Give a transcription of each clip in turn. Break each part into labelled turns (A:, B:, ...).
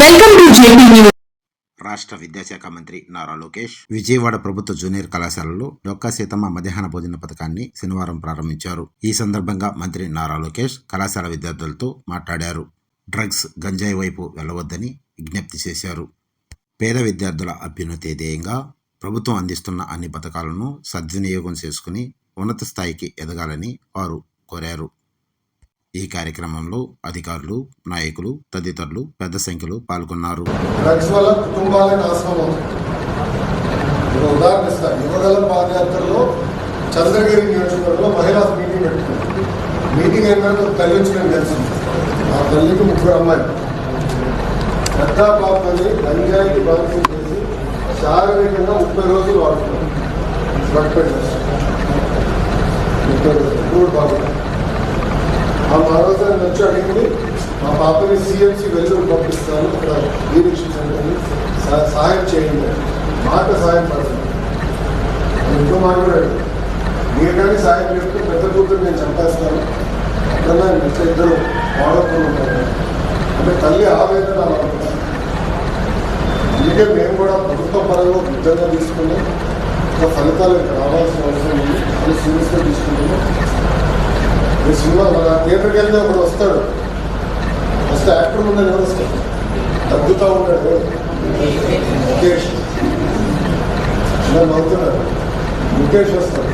A: Welcome to JP news.
B: రాష్ట్ర విద్యాశాఖ మంత్రి నారా లోకేష్ విజయవాడ ప్రభుత్వ జూనియర్ కళాశాలలో డొక్కా సీతమ్మ మధ్యాహ్న భోజన పథకాన్ని శనివారం ప్రారంభించారు. ఈ సందర్భంగా మంత్రి నారా లోకేష్ కళాశాల విద్యార్థులతో మాట్లాడారు. డ్రగ్స్ గంజాయి వైపు వెళ్ళవద్దని విజ్ఞప్తి చేశారు. పేద విద్యార్థుల అభ్యున్నతి ధ్యేయంగా ప్రభుత్వం అందిస్తున్న అన్ని పథకాలను సద్వినియోగం చేసుకుని ఉన్నత స్థాయికి ఎదగాలని వారు కోరారు. ఈ కార్యక్రమంలో అధికారులు నాయకులు తదితరులు పెద్ద సంఖ్యలో పాల్గొన్నారు.
C: డ్రగ్స్ వల్ల కుటుంబాలే నాశనం అవుతుంది ఉదాహరణ ఇస్తాను యువగల పాదయాత్రలో చంద్రగిరి నియోజకవర్గంలో మహిళా మీటింగ్ పెట్టుకుంది మీటింగ్ ఏంటంటే తల్లి వచ్చి నేను తెలిసింది ఆ తల్లికి ముగ్గురు అమ్మాయి పెద్ద పాపని గంజాయికి బాధ్యత చేసి శారీరకంగా ముప్పై రోజులు వాడుతున్నారు బ్లడ్ ప్రెషర్ ముప్పై రోజులు. మూడు బాబు ఆ మరోసారి వచ్చి అడిగింది మా పాపని సిఎంసి వెల్లూరు పంపిస్తాను ఇక్కడ డీరెక్షన్ సెంటర్ని సహాయం చేయండి మాట సహాయం పడుతుంది ఇంకో మాట్లాడాడు మీరు కానీ సహాయం చేస్తే పెద్ద కూతురు నేను చంపేస్తాను. అట్లా మిగతా ఇద్దరు వాడకుండా ఉంటాను అంటే తల్లి ఆవేదన అందుకే మేము కూడా ప్రభుత్వ పరంగా ఉద్యోగం తీసుకుని ఫలితాలు రావాల్సిన అవసరం ఉంది. అది సీరియస్గా తీసుకుంటున్నాం. ఈ సినిమా మన థియేటర్కి వెళ్తే ఒకడు వస్తాడు. వస్తే యాక్టర్ ముందు ఎవరు వస్తాడు తగ్గుతూ ఉంటాడు ముఖేష్. నన్ను అవుతున్నాడు ముఖేష్ వస్తాడు.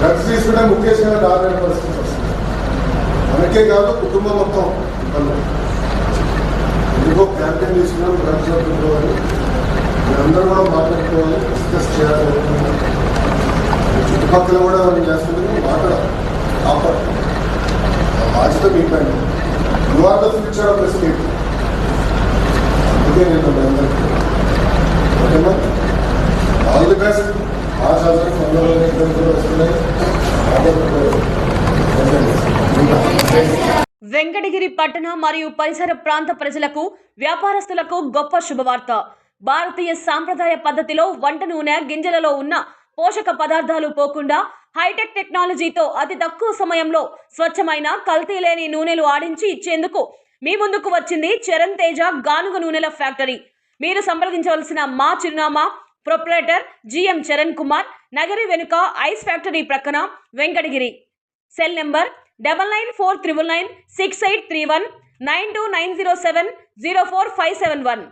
C: డ్రగ్స్ తీసుకుంటే ముఖేష్ గారు డాక్టర్ పరిస్థితి వస్తుంది. మనకే కాదు కుటుంబం మొత్తం ఇబ్బంది. ఇంకో క్యాంపెయిన్ తీసుకున్నాం డ్రగ్స్ పెట్టుకోవాలి. అందరూ కూడా మాట్లాడుకోవాలి డిస్కస్ చేయాలి. చుట్టుపక్కల కూడా మనం చేస్తుంది మాట్లాడాలి కాపాడు ఆ బాధ్యత you are the future of the state అందుకే నేను ఓకేనా? ఆల్ ది బెస్ట్ ఆ చదువు వస్తున్నాయి.
D: వెంకటగిరి పట్టణ మరియు పరిసర ప్రాంత ప్రజలకు వ్యాపారస్తులకు గొప్ప శుభవార్త. భారతీయ సాంప్రదాయ పద్ధతిలో వంట నూనె గింజలలో ఉన్న పోషక పదార్థాలు పోకుండా హైటెక్ టెక్నాలజీతో అతి తక్కువ సమయంలో స్వచ్ఛమైన కల్తీ లేని నూనెలు ఆడించి ఇచ్చేందుకు మీ ముందుకు వచ్చింది చరణ్ తేజ గానుగ నూనెల ఫ్యాక్టరీ. మీరు సంప్రదించవలసిన మా చిరునామా proprietor G M Charan Kumar Nagari వెనుక ఐస్ ఫ్యాక్టరీ ప్రక్కన Venkatagiri. Cell number double nine four triple nine six eight three one nine two nine zero seven zero four five seven one.